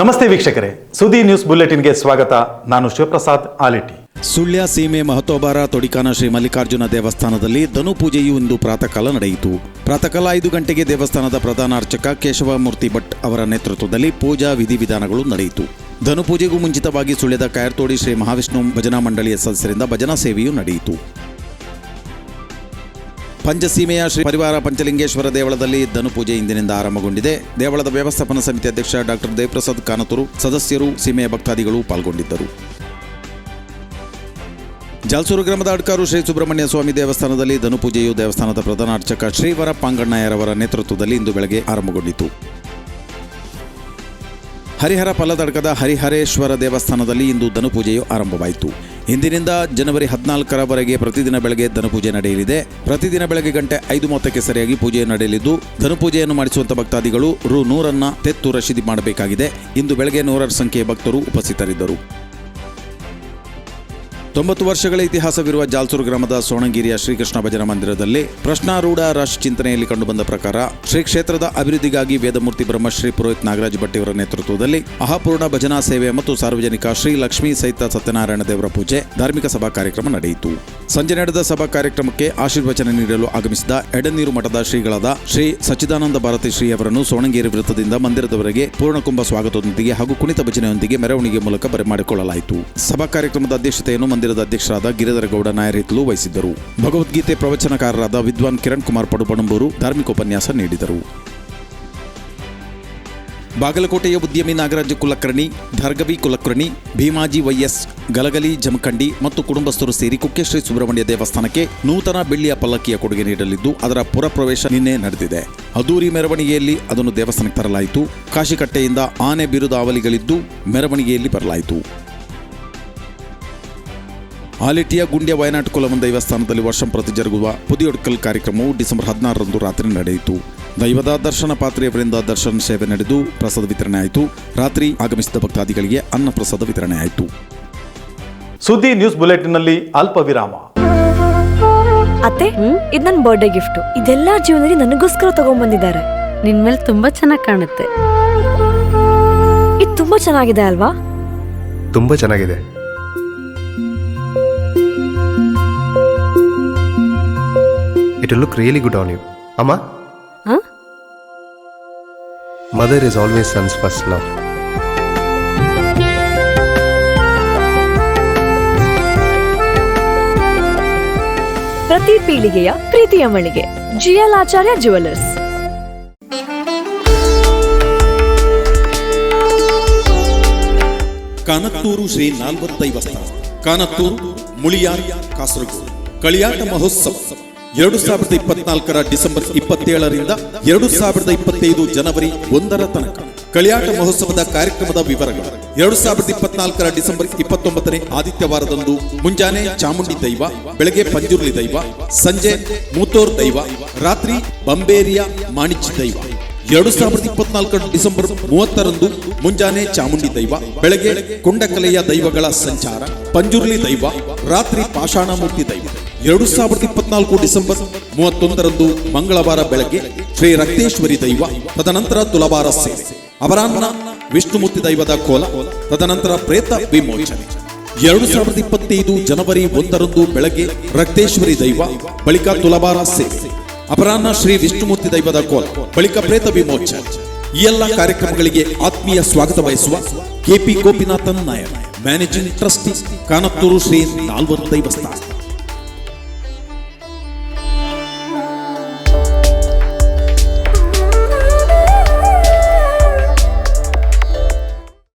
ನಮಸ್ತೆ ವೀಕ್ಷಕರೇ, ಸುದ್ದಿ ನ್ಯೂಸ್ ಬುಲೆಟಿನ್ಗೆ ಸ್ವಾಗತ. ನಾನು ಶಿವಪ್ರಸಾದ್ ಆಲಿಟಿ. ಸುಳ್ಯ, ಸೀಮೆ, ಮಹತೋಬಾರ, ತೊಡಿಕಾನ ಶ್ರೀ ಮಲ್ಲಿಕಾರ್ಜುನ ದೇವಸ್ಥಾನದಲ್ಲಿ ಧನು ಪೂಜೆಯು ಇಂದು ಪ್ರಾತಃಕಾಲ ನಡೆಯಿತು. ಪ್ರಾತಃಕಾಲ ಐದು ಗಂಟೆಗೆ ದೇವಸ್ಥಾನದ ಪ್ರಧಾನ ಅರ್ಚಕ ಕೇಶವಮೂರ್ತಿ ಭಟ್ ಅವರ ನೇತೃತ್ವದಲ್ಲಿ ಪೂಜಾ ವಿಧಿವಿಧಾನಗಳು ನಡೆಯಿತು. ಧನು ಪೂಜೆಗೂ ಮುಂಚಿತವಾಗಿ ಸುಳ್ಯದ ಕಾಯರ್ತೋಡಿ ಶ್ರೀ ಮಹಾವಿಷ್ಣು ಭಜನಾ ಮಂಡಳಿಯ ಸದಸ್ಯರಿಂದ ಭಜನಾ ಸೇವೆಯೂ ನಡೆಯಿತು. ಪಂಚಸೀಮೆಯ ಶ್ರೀ ಪರಿವಾರ ಪಂಚಲಿಂಗೇಶ್ವರ ದೇವಳದಲ್ಲಿ ಧನು ಪೂಜೆ ಇಂದಿನಿಂದ ಆರಂಭಗೊಂಡಿದೆ. ದೇವಳದ ವ್ಯವಸ್ಥಾಪನಾ ಸಮಿತಿ ಅಧ್ಯಕ್ಷ ಡಾಕ್ಟರ್ ದೇವಪ್ರಸಾದ್ ಕಾನತೂರು ಸದಸ್ಯರು, ಸೀಮೆಯ ಭಕ್ತಾದಿಗಳು ಪಾಲ್ಗೊಂಡಿದ್ದರು. ಜಾಲ್ಸೂರು ಗ್ರಾಮದ ಅಡ್ಕಾರು ಶ್ರೀ ಸುಬ್ರಹ್ಮಣ್ಯ ಸ್ವಾಮಿ ದೇವಸ್ಥಾನದಲ್ಲಿ ಧನುಪೂಜೆಯು ದೇವಸ್ಥಾನದ ಪ್ರಧಾನ ಅರ್ಚಕ ಶ್ರೀವರ ಪಾಂಗಣ್ಣಯ್ಯರವರ ನೇತೃತ್ವದಲ್ಲಿ ಇಂದು ಬೆಳಗ್ಗೆ ಆರಂಭಗೊಂಡಿತು. ಹರಿಹರ ಪಲ್ಲದಡ್ಕದ ಹರಿಹರೇಶ್ವರ ದೇವಸ್ಥಾನದಲ್ಲಿ ಇಂದು ಧನುಪೂಜೆಯು ಆರಂಭವಾಯಿತು. ಇಂದಿನಿಂದ ಜನವರಿ ಹದಿನಾಲ್ಕರವರೆಗೆ ಪ್ರತಿದಿನ ಬೆಳಗ್ಗೆ ಧನುಪೂಜೆ ನಡೆಯಲಿದೆ. ಪ್ರತಿದಿನ ಬೆಳಗ್ಗೆ ಗಂಟೆ ಐದು ಮೂವತ್ತಕ್ಕೆ ಸರಿಯಾಗಿ ಪೂಜೆ ನಡೆಯಲಿದ್ದು, ಧನುಪೂಜೆಯನ್ನು ಮಾಡಿಸುವಂತ ಭಕ್ತಾದಿಗಳು ರು ನೂರನ್ನ ತೆತ್ತು ರಶೀದಿ ಮಾಡಬೇಕಾಗಿದೆ. ಇಂದು ಬೆಳಗ್ಗೆ ನೂರರ ಸಂಖ್ಯೆಯ ಭಕ್ತರು ಉಪಸ್ಥಿತರಿದ್ದರು. ತೊಂಬತ್ತು ವರ್ಷಗಳ ಇತಿಹಾಸವಿರುವ ಜಾಲ್ಸೂರು ಗ್ರಾಮದ ಸೋಣಗಿರಿಯ ಶ್ರೀಕೃಷ್ಣ ಭಜನಾ ಮಂದಿರದಲ್ಲಿ ಪ್ರಶ್ನಾರೂಢ ರಾಶಿ ಚಿಂತನೆಯಲ್ಲಿ ಕಂಡುಬಂದ ಪ್ರಕಾರ ಶ್ರೀ ಕ್ಷೇತ್ರದ ಅಭಿವೃದ್ಧಿಗಾಗಿ ವೇದಮೂರ್ತಿ ಬ್ರಹ್ಮಶ್ರೀ ಪುರೋಹಿತ್ ನಾಗರಾಜ್ ಭಟ್ಟಿಯವರ ನೇತೃತ್ವದಲ್ಲಿ ಅಹಪೂರ್ಣ ಭಜನಾ ಸೇವೆ ಮತ್ತು ಸಾರ್ವಜನಿಕ ಶ್ರೀ ಲಕ್ಷ್ಮೀ ಸಹಿತ ಸತ್ಯನಾರಾಯಣ ದೇವರ ಪೂಜೆ, ಧಾರ್ಮಿಕ ಸಭಾ ಕಾರ್ಯಕ್ರಮ ನಡೆಯಿತು. ಸಂಜೆ ನಡೆದ ಸಭಾ ಕಾರ್ಯಕ್ರಮಕ್ಕೆ ಆಶೀರ್ವಚನ ನೀಡಲು ಆಗಮಿಸಿದ ಎಡನೀರು ಮಠದ ಶ್ರೀಗಳಾದ ಶ್ರೀ ಸಚ್ಚಿದಾನಂದ ಭಾರತಿ ಶ್ರೀ ಅವರನ್ನು ಸೋಣಗೇರಿ ವೃತ್ತದಿಂದ ಮಂದಿರದವರೆಗೆ ಪೂರ್ಣಕುಂಭ ಸ್ವಾಗತದೊಂದಿಗೆ ಹಾಗೂ ಕುಣಿತ ಭಜನೆಯೊಂದಿಗೆ ಮೆರವಣಿಗೆ ಮೂಲಕ ಬರಮಾಡಿಕೊಳ್ಳಲಾಯಿತು ಸಭಾ ಕಾರ್ಯಕ್ರಮದ ಅಧ್ಯಕ್ಷತೆಯನ್ನು ಮಂದಿರದ ಅಧ್ಯಕ್ಷರಾದ ಗಿರಿಧರ ಗೌಡ ನಾಯರಿತ್ಲು ವಹಿಸಿದ್ದರು. ಭಗವದ್ಗೀತೆ ಪ್ರವಚನಕಾರರಾದ ವಿದ್ವಾನ್ ಕಿರಣ್ ಕುಮಾರ್ ಪಡುಪಣಂಬೂರು ಧಾರ್ಮಿಕ ಉಪನ್ಯಾಸ ನೀಡಿದರು. ಬಾಗಲಕೋಟೆಯ ಉದ್ಯಮಿ ನಾಗರಾಜ ಕುಲಕರ್ಣಿ, ಧರ್ಗವಿ ಕುಲಕರ್ಣಿ, ಭೀಮಾಜಿ ವೈಎಸ್ ಗಲಗಲಿ ಜಮಖಂಡಿ ಮತ್ತು ಕುಟುಂಬಸ್ಥರು ಸೇರಿ ಕುಕ್ಕೆಶ್ರೀ ಸುಬ್ರಹ್ಮಣ್ಯ ದೇವಸ್ಥಾನಕ್ಕೆ ನೂತನ ಬೆಳ್ಳಿಯ ಪಲ್ಲಕ್ಕಿಯ ಕೊಡುಗೆ ನೀಡಲಿದ್ದು, ಅದರ ಪುರಪ್ರವೇಶ ನಿನ್ನೆ ನಡೆದಿದೆ. ಅದೂರಿ ಮೆರವಣಿಗೆಯಲ್ಲಿ ಅದನ್ನು ದೇವಸ್ಥಾನಕ್ಕೆ ತರಲಾಯಿತು. ಕಾಶಿಕಟ್ಟೆಯಿಂದ ಆನೆ ಬಿರುದಾವಲಿಗಳಿದ್ದು, ಮೆರವಣಿಗೆಯಲ್ಲಿ ಬರಲಾಯಿತು. ಆಲಿಟಿಯ ಗುಂಡ್ಯ ವಯನಾಟ್ ಕುಲವನ್ ದೈವಸ್ಥಾನದಲ್ಲಿ ವರ್ಷಂ ಪ್ರತಿ ಜರುಗುವ ಪುದಿಯೊಡ್ಕಲ್ ಕಾರ್ಯಕ್ರಮವು ಡಿಸೆಂಬರ್ ಹದಿನಾರರಂದು ರಾತ್ರಿ ನಡೆಯಿತು. ದೈವದ ದರ್ಶನ ಪಾತ್ರೆಯವರಿಂದ ದರ್ಶನ ಸೇವೆ ನಡೆದು ಪ್ರಸಾದ ವಿತರಣೆ ಆಯಿತು. ರಾತ್ರಿ ಆಗಮಿಸಿದ ಭಕ್ತಾದಿಗಳಿಗೆ ಅನ್ನ ಪ್ರಸಾದ ವಿತರಣೆ ಆಯಿತು. ಸುದ್ದಿ ನ್ಯೂಸ್ ಬುಲೆಟಿನಲ್ಲಿ ಅಲ್ಪ ವಿರಾಮ ಅತ್ತೆ ಇದು ನನ್ನ ಬರ್ಡೇ ಗಿಫ್ಟ್ ಇದೆಲ್ಲ ಜೀವನದಲ್ಲಿ ನನಗೋಸ್ಕರ ತಗೊಂಡ್ಬಂದಿದ್ದಾರೆ ನಿನ್ ಮೇಲೆ ತುಂಬಾ ಚೆನ್ನಾಗಿ ಕಾಣುತ್ತೆ. ಇದು ತುಂಬಾ ಚೆನ್ನಾಗಿದೆ ಅಲ್ವಾ? ತುಂಬಾ ಚೆನ್ನಾಗಿದೆ. It look really good on you ಅಮ್ಮ ಹ? Mother is always son's first love ಪ್ರತಿ ಪೀಳಿಗೆಯ ಪ್ರೀತಿಯ ಮಳಿಗೆ ಜಿಎಲ್ ಆಚಾರ್ಯ ಜುವೆಲ್ಲರ್ಸ್ ಕಾನತ್ತೂರು ಶ್ರೀ ನಾಲ್ವತ್ತೈವಸ್ಥ ಕಾನತ್ತೂರು ಮುಳಿಯಾರ್ ಕಾಸರಗೋಡು ಕಳಿಯಾಟ ಮಹೋತ್ಸವ ಎರಡು ಸಾವಿರದ ಇಪ್ಪತ್ನಾಲ್ಕರ ಡಿಸೆಂಬರ್ ಇಪ್ಪತ್ತೇಳರಿಂದ ಎರಡು ಸಾವಿರದ ಇಪ್ಪತ್ತೈದು ಜನವರಿ ಒಂದರ ತನಕ ಕಳಿಯಾಟ ಮಹೋತ್ಸವದ ಕಾರ್ಯಕ್ರಮದ ವಿವರಗಳು. ಎರಡು ಸಾವಿರದ ಇಪ್ಪತ್ನಾಲ್ಕರ ಡಿಸೆಂಬರ್ ಇಪ್ಪತ್ತೊಂಬತ್ತನೇ ಆದಿತ್ಯವಾರದಂದು ಮುಂಜಾನೆ ಚಾಮುಂಡಿ ದೈವ, ಬೆಳಗ್ಗೆ ಪಂಜುರ್ಲಿ ದೈವ, ಸಂಜೆ ಮೂತೋರ್ ದೈವ, ರಾತ್ರಿ ಬಂಬೇರಿಯ ಮಾಣಿಚ್ ದೈವ. ಎರಡು ಸಾವಿರದ ಇಪ್ಪತ್ನಾಲ್ಕರ ಡಿಸೆಂಬರ್ ಮೂವತ್ತರಂದು ಮುಂಜಾನೆ ಚಾಮುಂಡಿ ದೈವ, ಬೆಳಗ್ಗೆ ಕೊಂಡಕಲೆಯ ದೈವಗಳ ಸಂಚಾರ, ಪಂಜುರ್ಲಿ ದೈವ, ರಾತ್ರಿ ಪಾಷಾಣಮೂರ್ತಿ ದೈವ. ಎರಡು ಸಾವಿರದ ಇಪ್ಪತ್ನಾಲ್ಕು ಡಿಸೆಂಬರ್ ಮೂವತ್ತೊಂದರಂದು ಮಂಗಳವಾರ ಬೆಳಗ್ಗೆ ಶ್ರೀ ರಕ್ತೇಶ್ವರಿ ದೈವ, ತದನಂತರ ತುಲಭಾರ ಸೇವೆ. ಅಪರಾಹ್ನ ವಿಷ್ಣುಮೂರ್ತಿ ದೈವದ ಕೋಲ, ತದನಂತರ ಪ್ರೇತ ವಿಮೋಚನೆ. ಎರಡು ಸಾವಿರದ ಇಪ್ಪತ್ತೈದು ಜನವರಿ ಒಂದರಂದು ಬೆಳಗ್ಗೆ ರಕ್ತೇಶ್ವರಿ ದೈವ, ಬಳಿಕ ತುಲಭಾರ ಸೇವೆ. ಅಪರಾಹ್ನ ಶ್ರೀ ವಿಷ್ಣುಮೂರ್ತಿ ದೈವದ ಕೋಲ, ಬಳಿಕ ಪ್ರೇತ ವಿಮೋಚನೆ. ಈ ಎಲ್ಲ ಕಾರ್ಯಕ್ರಮಗಳಿಗೆ ಆತ್ಮೀಯ ಸ್ವಾಗತ ಬಯಸುವ KP Gopinathan Nayak managing trustee, Kanathur Shri ನಾಲ್ವರು ದೈವಸ್ಥಾನ.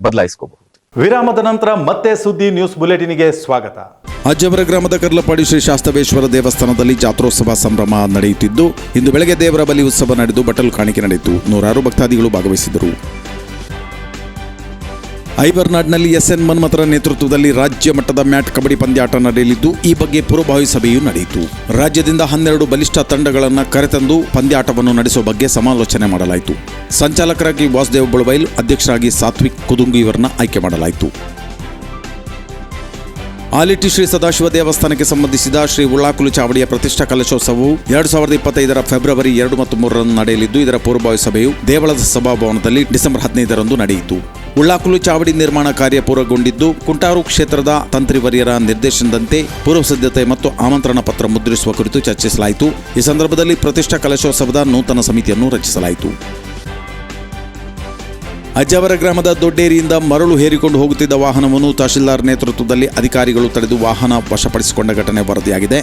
ಬದಲಾಯಿಸ್ಕೋಬಹುದು. ವಿರಾಮದ ನಂತರ ಮತ್ತೆ ಸುದ್ದಿ ನ್ಯೂಸ್ ಬುಲೆಟಿನ್ಗೆ ಸ್ವಾಗತ. ಅಜ್ಜವರ ಗ್ರಾಮದ ಕರ್ಲಪಾಡಿ ಶ್ರೀ ಶಾಸ್ತವೇಶ್ವರ ದೇವಸ್ಥಾನದಲ್ಲಿ ಜಾತ್ರೋತ್ಸವ ಸಂಭ್ರಮ ನಡೆಯುತ್ತಿದ್ದು, ಇಂದು ಬೆಳಗ್ಗೆ ದೇವರ ಬಲಿ ಉತ್ಸವ ನಡೆದು ಬಟಲು ಕಾಣಿಕೆ ನಡೆಯಿತು. ನೂರಾರು ಭಕ್ತಾದಿಗಳು ಭಾಗವಹಿಸಿದರು ಐಬರ್ನಾಡ್ನಲ್ಲಿ ಎಸ್ ಎನ್ ಮನ್ಮಥರ ನೇತೃತ್ವದಲ್ಲಿ ರಾಜ್ಯ ಮಟ್ಟದ ಮ್ಯಾಟ್ ಕಬಡ್ಡಿ ಪಂದ್ಯಾಟ ನಡೆಯಲಿದ್ದು, ಈ ಬಗ್ಗೆ ಪೂರ್ವಭಾವಿ ಸಭೆಯು ನಡೆಯಿತು. ರಾಜ್ಯದಿಂದ ಹನ್ನೆರಡು ಬಲಿಷ್ಠ ತಂಡಗಳನ್ನು ಕರೆತಂದು ಪಂದ್ಯಾಟವನ್ನು ನಡೆಸುವ ಬಗ್ಗೆ ಸಮಾಲೋಚನೆ ಮಾಡಲಾಯಿತು. ಸಂಚಾಲಕರಾಗಿ ವಾಸುದೇವ್ ಬುಳಬೈಲ್, ಅಧ್ಯಕ್ಷರಾಗಿ ಸಾತ್ವಿಕ್ ಕುದುಂಗು ಇವರನ್ನ ಆಯ್ಕೆ ಮಾಡಲಾಯಿತು. ಆಲಿಟಿ ಶ್ರೀ ಸದಾಶಿವ ದೇವಸ್ಥಾನಕ್ಕೆ ಸಂಬಂಧಿಸಿದ ಶ್ರೀ ಉಳ್ಳಾಕುಲು ಚಾವಡಿಯ ಪ್ರತಿಷ್ಠಾ ಕಲಶೋತ್ಸವವು ಎರಡು ಸಾವಿರದ ಇಪ್ಪತ್ತೈದರ ಫೆಬ್ರವರಿ ಎರಡು ಮತ್ತು ಮೂರರಂದು ನಡೆಯಲಿದ್ದು, ಇದರ ಪೂರ್ವಭಾವಿ ಸಭೆಯು ದೇವಳದ ಸಭಾಭವನದಲ್ಲಿ ಡಿಸೆಂಬರ್ ಹದಿನೈದರಂದು ನಡೆಯಿತು. ಉಳ್ಳಾಕುಲು ಚಾವಡಿ ನಿರ್ಮಾಣ ಕಾರ್ಯ ಪೂರ್ಣಗೊಂಡಿದ್ದು, ಕುಂಟಾರು ಕ್ಷೇತ್ರದ ತಂತ್ರಿವರ್ಯರ ನಿರ್ದೇಶನದಂತೆ ಪೂರ್ವ ಸಿದ್ಧತೆ ಮತ್ತು ಆಮಂತ್ರಣ ಪತ್ರ ಮುದ್ರಿಸುವ ಕುರಿತು ಚರ್ಚಿಸಲಾಯಿತು. ಈ ಸಂದರ್ಭದಲ್ಲಿ ಪ್ರತಿಷ್ಠಾ ಕಲಶೋತ್ಸವದ ನೂತನ ಸಮಿತಿಯನ್ನು ರಚಿಸಲಾಯಿತು. ಅಜ್ಜವರ ಗ್ರಾಮದ ದೊಡ್ಡೇರಿಯಿಂದ ಮರಳು ಹೇರಿಕೊಂಡು ಹೋಗುತ್ತಿದ್ದ ವಾಹನವನ್ನು ತಹಶೀಲ್ದಾರ್ ನೇತೃತ್ವದಲ್ಲಿ ಅಧಿಕಾರಿಗಳು ತಡೆದು ವಾಹನ ವಶಪಡಿಸಿಕೊಂಡ ಘಟನೆ ವರದಿಯಾಗಿದೆ.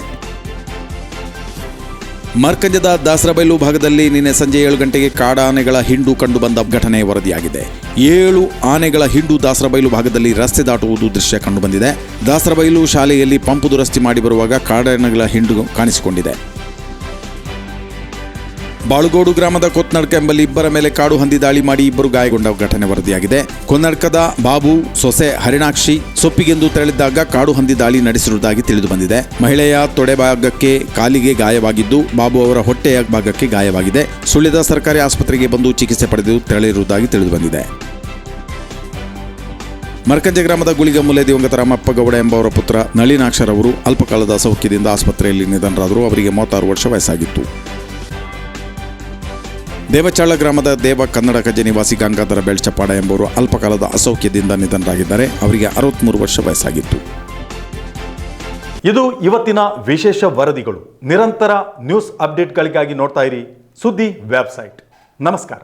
ಮರ್ಕಂಜದ ದಾಸರಬೈಲು ಭಾಗದಲ್ಲಿ ನಿನ್ನೆ ಸಂಜೆ ಏಳು ಗಂಟೆಗೆ ಕಾಡಾನೆಗಳ ಹಿಂಡು ಕಂಡು ಬಂದ ಘಟನೆ ವರದಿಯಾಗಿದೆ. ಏಳು ಆನೆಗಳ ಹಿಂಡು ದಾಸರಬೈಲು ಭಾಗದಲ್ಲಿ ರಸ್ತೆ ದಾಟುವುದು ದೃಶ್ಯ ಕಂಡುಬಂದಿದೆ ದಾಸರಬೈಲು ಶಾಲೆಯಲ್ಲಿ ಪಂಪು ದುರಸ್ತಿ ಮಾಡಿ ಬರುವಾಗ ಕಾಡಾನೆಗಳ ಹಿಂಡು ಕಾಣಿಸಿಕೊಂಡಿದೆ. ಬಾಳುಗೋಡು ಗ್ರಾಮದ ಕೊತ್ನಡ್ಕ ಎಂಬಲ್ಲಿ ಇಬ್ಬರ ಮೇಲೆ ಕಾಡು ಹಂದಿ ದಾಳಿ ಮಾಡಿ ಇಬ್ಬರು ಗಾಯಗೊಂಡ ಘಟನೆ ವರದಿಯಾಗಿದೆ. ಕೊನ್ನಡ್ಕದ ಬಾಬು, ಸೊಸೆ ಹರಿಣಾಕ್ಷಿ ಸೊಪ್ಪಿಗೆಂದು ತೆರಳಿದ್ದಾಗ ಕಾಡು ಹಂದಿ ದಾಳಿ ನಡೆಸಿರುವುದಾಗಿ ತಿಳಿದು ಬಂದಿದೆ ಮಹಿಳೆಯ ತೊಡೆ ಭಾಗಕ್ಕೆ ಕಾಲಿಗೆ ಗಾಯವಾಗಿದ್ದು, ಬಾಬು ಅವರ ಹೊಟ್ಟೆಯ ಭಾಗಕ್ಕೆ ಗಾಯವಾಗಿದೆ. ಸುಳ್ಳಿದ ಸರ್ಕಾರಿ ಆಸ್ಪತ್ರೆಗೆ ಬಂದು ಚಿಕಿತ್ಸೆ ಪಡೆದು ತೆರಳಿರುವುದಾಗಿ ತಿಳಿದು ಬಂದಿದೆ ಮರ್ಕಂಜೆ ಗ್ರಾಮದ ಗುಳಿಗಮೂಲೆ ದಿವಂಗತ ರಾಮಪ್ಪ ಗೌಡ ಎಂಬವರ ಪುತ್ರ ನಳಿನಾಕ್ಷರವರು ಅಲ್ಪಕಾಲದ ಸೌಖ್ಯದಿಂದ ಆಸ್ಪತ್ರೆಯಲ್ಲಿ ನಿಧನರಾದರು. ಅವರಿಗೆ ಮೂವತ್ತಾರು ವರ್ಷ ವಯಸ್ಸಾಗಿತ್ತು. ದೇವಚಾಳ ಗ್ರಾಮದ ದೇವ ಕನ್ನಡ ಕಜೆ ನಿವಾಸಿ ಗಂಗಾಧರ ಬೆಳ್ಚಪಾಡ ಎಂಬುವರು ಅಲ್ಪಕಾಲದ ಅಸೌಖ್ಯದಿಂದ ನಿಧನರಾಗಿದ್ದಾರೆ. ಅವರಿಗೆ ಅರವತ್ಮೂರು ವರ್ಷ ವಯಸ್ಸಾಗಿತ್ತು. ಇದು ಇವತ್ತಿನ ವಿಶೇಷ ವರದಿಗಳು. ನಿರಂತರ ನ್ಯೂಸ್ ಅಪ್ಡೇಟ್ಗಳಿಗಾಗಿ ನೋಡ್ತಾ ಇರಿ ಸುದ್ದಿ ವೆಬ್ಸೈಟ್. ನಮಸ್ಕಾರ.